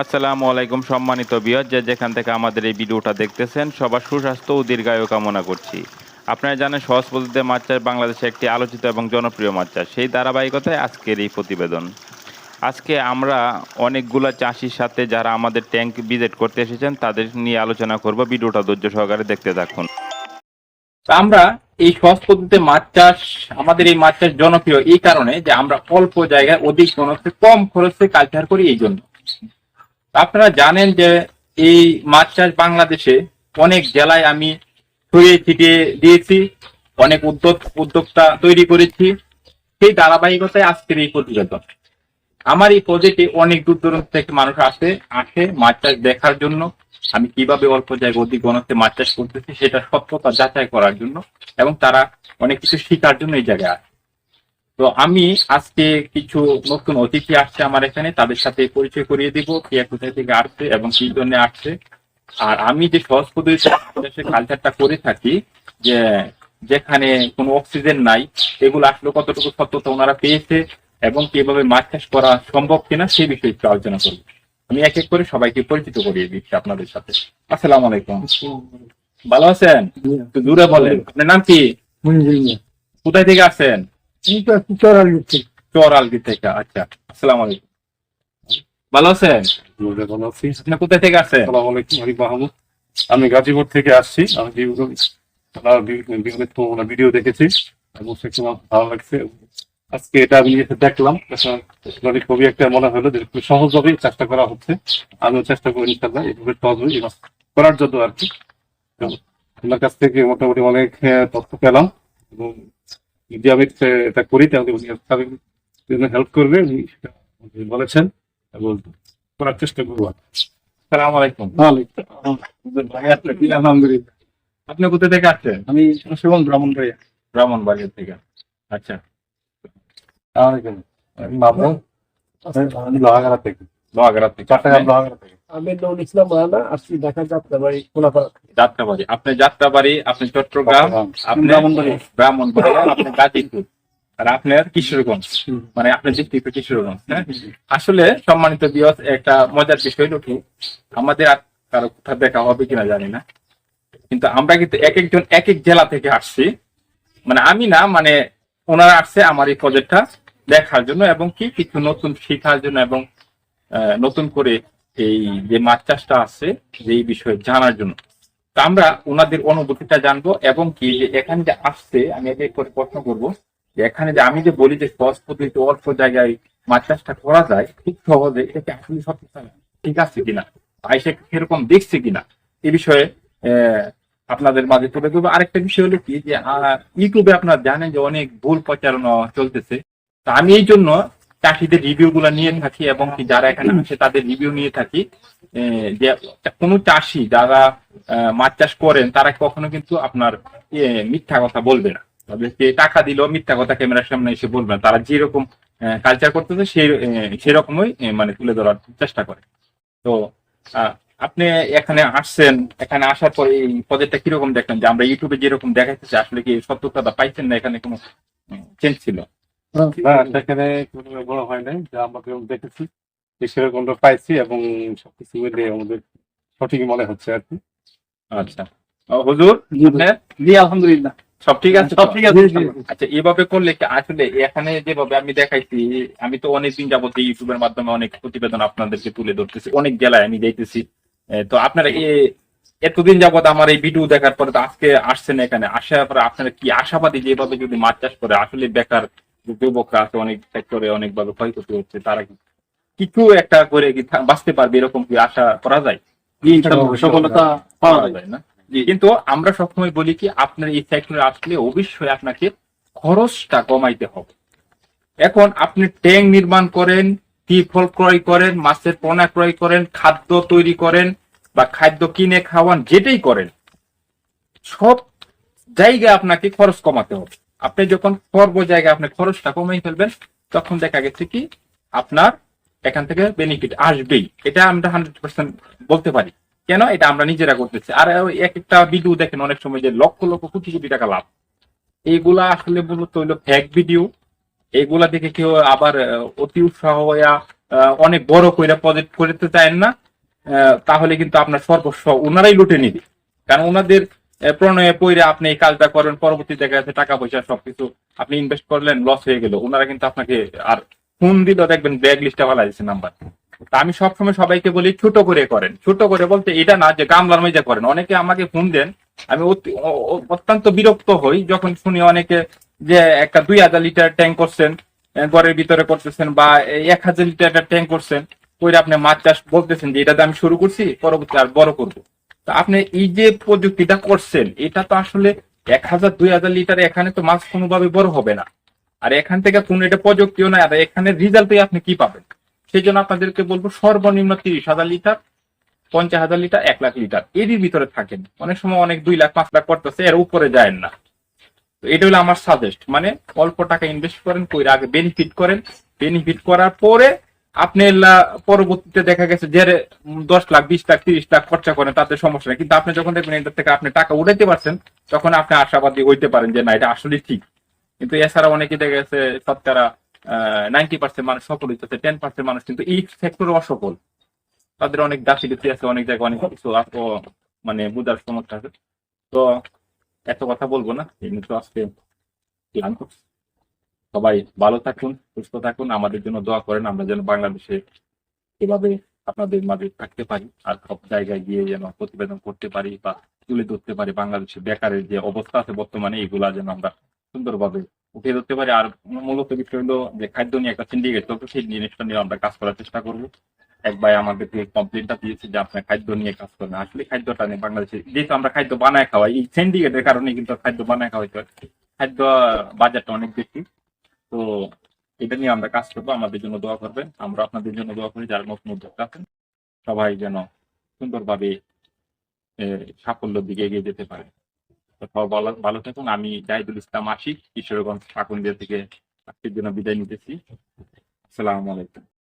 আসসালামু আলাইকুম সম্মানিত বিয়ত যে যেখান থেকে আমাদের এই ভিডিওটা দেখতেছেন, সবার সুস্বাস্থ্য ও দীর্ঘায়ু কামনা করছি। আপনারা জানেন, সহজ পদ্ধতিতে মাছ চাষ বাংলাদেশে একটি আলোচিত এবং জনপ্রিয় মাছ চাষ। সেই ধারাবাহিকতায় আজকের এই প্রতিবেদন। আজকে আমরা অনেকগুলা চাষির সাথে যারা আমাদের ট্যাঙ্ক ভিজিট করতে এসেছেন, তাদের নিয়ে আলোচনা করব। ভিডিওটা ধৈর্য সহকারে দেখতে থাকুন। আমরা এই সহজ পদ্ধতিতে মাছ চাষ, আমাদের এই মাছ চাষ জনপ্রিয় এই কারণে যে আমরা অল্প জায়গায় অধিক ঘনত্বে কম খরচে কালচার করি এই জন্য। আপনারা জানেন যে এই মাছ চাষ বাংলাদেশে অনেক জেলায় আমি ছড়িয়ে ছিটিয়ে দিয়েছি, অনেক উদ্যোগ, উদ্যোক্তা তৈরি করেছি। সেই ধারাবাহিকতায় আজকের এই প্রতিবেদন। আমার এই প্রজেক্টে অনেক দূর দূরান্ত থেকে মানুষ আসে আসে মাছ চাষ দেখার জন্য। আমি কীভাবে অল্প জায়গায় অধিক ঘনত্বে মাছ চাষ করতেছি সেটা সত্যতা যাচাই করার জন্য এবং তারা অনেক কিছু শেখার জন্য এই জায়গায় আসে। তো আমি আজকে কিছু নতুন অতিথি আসছে আমার এখানে তাদের সাথে পরিচয় করিয়ে দিব কে কোথায় থেকে আসছে এবং কি জন্য আসছে। আর আমি যে সহজ পদ্ধতিতে কালচারটা করে থাকি যে যেখানে কোনো অক্সিজেন নাই এগুলো আসলে কতটুকু সত্যতা ওনারা পেয়েছে এবং কীভাবে মাছ চাষ করা সম্ভব কিনা সেই বিষয়ে একটু আলোচনা করব। আমি এক এক করে সবাইকে পরিচিত করিয়ে দিচ্ছি আপনাদের সাথে। আসসালামু আলাইকুম। ভালো আছেন? দূরে বলেন। আপনার নাম কি? কোথায় থেকে আসছেন? চরালগি থেকে আচ্ছা আসসালামু আলাইকুম। ভালো আছেন? ভালো আছি। আপনি কোথায় থেকে আসছেন? আসসালামু আলাইকুম আরিফ মাহমুদ। আমি গাজীপুর থেকে আসছি। আমি বিভিন্ন ভিডিও দেখেছি। এবং ভালো লাগছে। আজকে এটা আমি এসে দেখলাম। খুবই একটা মনে হলো যে খুব সহজভাবে চেষ্টা করা হচ্ছে আমিও চেষ্টা করি ইনশাল্লাহ এইভাবে সহজভাবে করার জন্য আর কি। তো আপনার কাছ থেকে মোটামুটি অনেক তথ্য পেলাম। এবং যদি আমি এটা করি তাহলে উনি হেল্প করবে উনি সেটা বলেছেন এবং করার চেষ্টা করব কি। আলাইকুম আলহামদুলিল্লাহ। আপনি কোথা থেকে আসছেন? আমি সুমন ব্রাহ্মণবাড়িয়া। ব্রাহ্মণবাড়িয়া থেকে। আচ্ছা। বাবু আমি লোহাগাড়া থেকে। লোহাগাড়া থেকে। চট্টগ্রাম লোহাগাড়া থেকে। আমি ইসলাম মারানা আসছি ঢাকা যাত্রাবাড়ি কোলাপাড়া। যাত্রাবাড়ি। আপনি যাত্রাবাড়ি আপনি চট্টগ্রাম আপনি ব্রাহ্মণবাড়িয়া। ব্রাহ্মণবাড়িয়া আপনি গাজীপুর। আর আপনার কিশোরগঞ্জ। মানে আপনার ডিস্ট্রিক্ট কিশোরগঞ্জ হ্যাঁ? আসলে সম্মানিত বিয়স একটা মজার বিষয় হলো কি আমাদের আর কারও কোথাও দেখা হবে কিনা জানি না। কিন্তু আমরা কিন্তু এক একজন এক এক জেলা থেকে আসছি। মানে আমি না মানে ওনারা আসছে আমার এই প্রজেক্টটা দেখার জন্য এবং কি কিছু নতুন শেখার জন্য এবং আহ, নতুন করে এই যে মাছ চাষটা আছে এই বিষয়ে জানার জন্য। তো আমরা ওনাদের অনুভূতিটা জানব এবং কি যে এখানে যে আসছে, আমি একে করে প্রশ্ন করব, যে এখানে যে আমি যে বলি যে সহজ পদ্ধতিতে অল্প জায়গায় মাছ চাষটা করা যায়, খুব সহজে এটা কি আসলে সব ঠিক আছে কিনা আইসে সেরকম দেখছে কিনা, এ বিষয়ে আপনাদের মাঝে তুলে ধরবো। আরেকটা বিষয় হলো কি যে ইউটিউবে আপনারা জানেন যে অনেক ভুল প্রচারণা চলতেছে। তা আমি এই জন্য চাষিদের রিভিউ গুলো নিয়ে থাকি এবং কি যারা এখানে আসে তাদের রিভিউ নিয়ে থাকি। যে কোনো চাষি যারা মাছ চাষ করেন তারা কখনো কিন্তু আপনার মিথ্যা কথা বলবে না। যে টাকা দিলেও মিথ্যা কথা ক্যামেরার সামনে এসে বলবে না। তারা যেরকম কালচার করতেছে সেই সেরকমই মানে তুলে ধরার চেষ্টা করে। তো আহ, আপনি এখানে আসছেন এখানে আসার পর এই প্রজেক্টটা কীরকম দেখলেন? যে আমরা ইউটিউবে যেরকম দেখাইতেছি আসলে কি সত্যতা পাইছেন না এখানে কোনো চেঞ্জ ছিল? না সেখানে কোনো বড় হয় নাই যা আমরা যেরকম দেখেছি। সেরকমটা পাইছি এবং সবকিছু মিলে আমাদের সঠিক মনে হচ্ছে আর কি। আচ্ছা। হুজুর জি আলহামদুলিল্লাহ। সব ঠিক আছে সব ঠিক আছে। আচ্ছা এভাবে করলে কি আসলে এখানে যেভাবে আমি দেখাইছি আমি তো অনেকদিন যাবত ইউটিউবের মাধ্যমে অনেক প্রতিবেদন আপনাদেরকে তুলে ধরতেছি অনেক জেলায় আমি যাইতেছি তো আপনারা এ এতদিন যাবত আমার এই ভিডিও দেখার পরে তো আজকে আসছেন এখানে আসার পরে আপনারা কি আশাবাদী যেভাবে যদি মাছ চাষ করে আসলে বেকার যুবকরা আছে অনেক সেক্টরে অনেকভাবে ক্ষয়ক্ষতি হচ্ছে তারা কিছু একটা করে কি বাঁচতে পারবে এরকম কি আশা করা যায়? সফলতা পাওয়া যায় না? কিন্তু আমরা সবসময় বলি কি আপনার এই সেক্টরে আসলে অবশ্যই আপনাকে খরচটা কমাইতে হবে। এখন আপনি ট্যাঙ্ক নির্মাণ করেন টিফল ক্রয় করেন মাছের পোনা ক্রয় করেন খাদ্য তৈরি করেন বা খাদ্য কিনে খাওয়ান যেটাই করেন সব জায়গায় আপনাকে খরচ কমাতে হবে। আপনি যখন সর্ব জায়গায় আপনি খরচটা কমাই ফেলবেন, তখন দেখা গেছে কি, আপনার এখান থেকে বেনিফিট আসবেই। এটা আমরা হান্ড্রেড পার্সেন্ট বলতে পারি। কেন? এটা আমরা নিজেরা করতেছি। আর এক একটা ভিডিও দেখেন অনেক সময় যে লক্ষ লক্ষ কোটি কোটি টাকা লাভ। এইগুলা আসলে মূলত হইল ফ্যাক ভিডিও এইগুলা দেখে কেউ আবার অতি উৎসাহ হইয়া অনেক বড় কইরা প্রজেক্ট করতে চান না। তাহলে কিন্তু আপনার সর্বস্ব ওনারাই লুটে নিবে। কারণ ওনাদের প্রণয়ে পইরে আপনি এই কাজটা করেন, পরবর্তী দেখা যাচ্ছে টাকা পয়সা সবকিছু আপনি ইনভেস্ট করলেন লস হয়ে গেল। ওনারা কিন্তু আপনাকে আর ফোন দিল দেখবেন ব্যাগ লিস্টে ভালো দিচ্ছে নাম্বার তা আমি সবসময় সবাইকে বলি, ছোট করে করেন। ছোট করে বলতে এটা না যে গামলার মধ্যে করেন। অনেকে আমাকে ফোন দেন, আমি অত্যন্ত বিরক্ত হই যখন শুনি অনেকে যে একটা দুই হাজার লিটার ট্যাঙ্ক করছেন ঘরের ভিতরে করতেছেন বা এক হাজার লিটার একটা ট্যাঙ্ক করছেন কইরা আপনি মাছ চাষ বলতেছেন যে এটা আমি শুরু করছি, পরবর্তী আর বড় করব। তা আপনি এই যে প্রযুক্তিটা করছেন, এটা তো আসলে এক হাজার, দুই হাজার লিটার এখানে তো মাছ কোনোভাবে বড় হবে না। আর এখান থেকে কোনো এটা প্রযুক্তিও নাই, আর এখানে রেজাল্টই আপনি কি পাবেন? সেই জন্য আপনাদেরকে বলব সর্বনিম্ন তিরিশ হাজার লিটার, পঞ্চাশ হাজার লিটার, এক লাখ লিটার। এরই ভিতরে থাকেন। অনেক সময় অনেক দুই লাখ, পাঁচ লাখ করতেছে এর উপরে যায় না। তো এটা হলো আমার সাজেস্ট মানে অল্প টাকা ইনভেস্ট করেন, কইরা আগে বেনিফিট করেন। বেনিফিট করার পরে আপনি পরবর্তীতে দেখা গেছে যে দশ লাখ, বিশ লাখ, তিরিশ লাখ খরচা করেন, তাতে সমস্যা নেই। কিন্তু আপনি যখন দেখবেন এটার থেকে আপনি টাকা উঠাইতে পারছেন, তখন আপনি আশাবাদী হইতে পারেন যে না, এটা আসলে ঠিক। কিন্তু এছাড়া অনেকে দেখা গেছে শতকরা নাইনটি পার্সেন্ট মানুষ সফল হইতেছে টেন পার্সেন্ট মানুষ কিন্তু এই সেক্টরে অসফল। তাদের অনেক দাসি গাফিলতি আছে, অনেক জায়গায় অনেক কিছু মানে বুঝার সমস্যা আছে। তো এত কথা বলব না এমনি তো আজকে করছি। সবাই ভালো থাকুন, সুস্থ থাকুন, আমাদের জন্য দোয়া করেন, আমরা যেন বাংলাদেশে এভাবে আপনাদের মাঝে থাকতে পারি, আর সব জায়গায় গিয়ে যেন প্রতিবেদন করতে পারি বা তুলে ধরতে পারি বাংলাদেশে বেকারের যে অবস্থা আছে বর্তমানে, এগুলা যেন আমরা সুন্দরভাবে উঠে ধরতে পারি। আর মূলত বিষয় হলো যে খাদ্য নিয়ে একটা সিন্ডিকেট চলছে, সেই জিনিসটা নিয়ে আমরা কাজ করার চেষ্টা করব। এক ভাই আমাদেরকে কমপ্লেনটা দিয়েছে যে আপনার খাদ্য নিয়ে কাজ করেন, আসলে খাদ্যটা নিয়ে বাংলাদেশে যেহেতু আমরা খাদ্য বানায় খাওয়াই, এই সিন্ডিকেটের কারণে কিন্তু খাদ্য বানায় খাওয়াইতে খাদ্য বাজারটা অনেক বেশি। তো এটা নিয়ে আমরা কাজ করব। আমাদের জন্য দোয়া করবেন। আমরা আপনাদের জন্য দোয়া করি, যারা নতুন উদ্যোক্তা আছেন। সবাই যেন সুন্দরভাবে সাফল্যের দিকে এগিয়ে যেতে পারে। ভালো ভালো থাকুন। আমি জাহিদুল ইসলাম আশিক, কিশোরগঞ্জ ঠাকুরদের থেকে আজকের জন্য বিদায় নিতেছি। আসসালামু আলাইকুম।